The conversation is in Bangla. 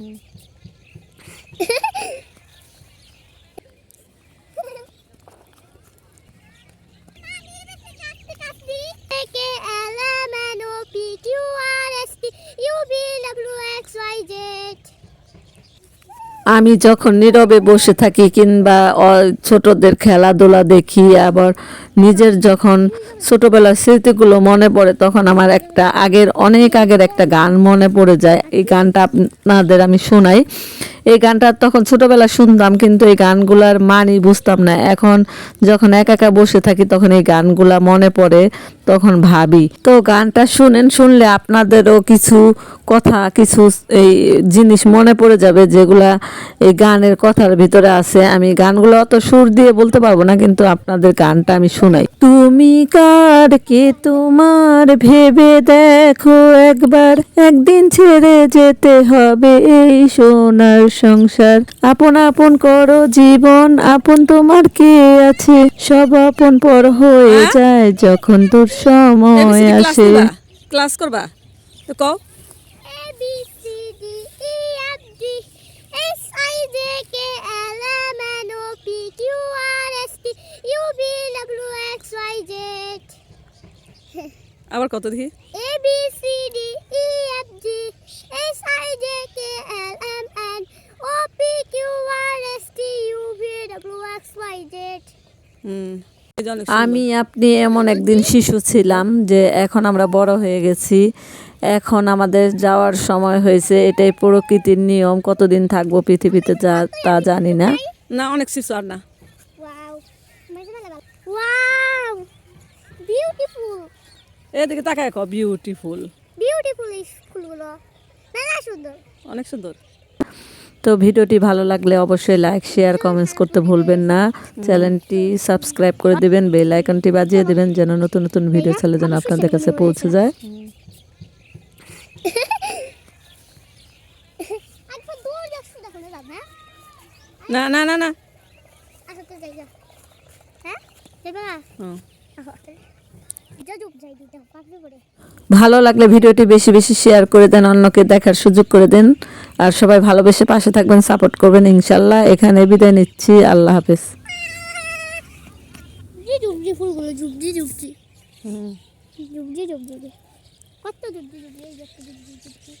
嗯。আমি যখন নীরবে বসে থাকি কিংবা ছোটদের খেলাধুলা দেখি, আবার নিজের যখন ছোটবেলার স্মৃতিগুলো মনে পড়ে, তখন আমার একটা আগের, অনেক আগের একটা গান মনে পড়ে যায়। এই গানটা আপনাদের আমি শোনাই। এই গানটা তখন ছোটবেলা শুনতাম, কিন্তু এই গানগুলার মানি বুঝতাম না। এখন যখন একা একা বসে থাকি, তখন এই গানগুলা মনে পড়ে, তখন ভাবি। তো গানটা শুনেন, শুনলে আপনাদেরও কিছু কথা, কিছু এই জিনিস মনে পড়ে যাবে যেগুলা এই গানের কথার ভিতরে আছে। আমি গানগুলো অত সুর দিয়ে বলতে পারব না, কিন্তু আপনাদের গানটা আমি শোনাই। তুমি কার কে তোমার ভেবে দেখো, একবার একদিন ছেড়ে যেতে হবে এই সোনার সংসার। আপন আপন করো জীবন আপন তোমার কে আছে? সব আপন পর হয়ে হ্যাঁ? যায় যখন তোর সময় আসে। ক্লাস করবা? তো কও। A B C D E F G আমি আপনি এমন একদিন শিশু ছিলাম যে এখন আমরা বড় হয়ে গেছি। এখন আমাদের যাওয়ার সময় হয়েছে এটাই প্রকৃতির নিয়ম। কতদিন থাকব পৃথিবীতে যা তা জানি না। না অনেক শিশু আর না। এদিকে তাকায় কও বিউটিফুল বিউটিফুল ফুলগুলো। মেলা সুন্দর। অনেক সুন্দর। তো ভিডিওটি ভালো লাগলে অবশ্যই লাইক শেয়ার কমেন্টস করতে ভুলবেন না। চ্যানেলটি সাবস্ক্রাইব করে দিবেন বেল আইকনটি বাজিয়ে দিবেন যেন নতুন নতুন ভিডিও ছেলে যেন আপনাদের কাছে পৌঁছে যায়। না না না না। ভালো লাগলে ভিডিওটি বেশি বেশি শেয়ার করে দেন অন্যকে দেখার সুযোগ করে দেন। আর সবাই ভালোবেসে পাশে থাকবেন সাপোর্ট করবেন ইনশাল্লাহ। এখানে বিদায় নিচ্ছি আল্লাহ হাফেজ। জুবজি ফুলগুলো জুবজি জুবজি হুম। জুবজি জুবজি কত জুবজি জুবজি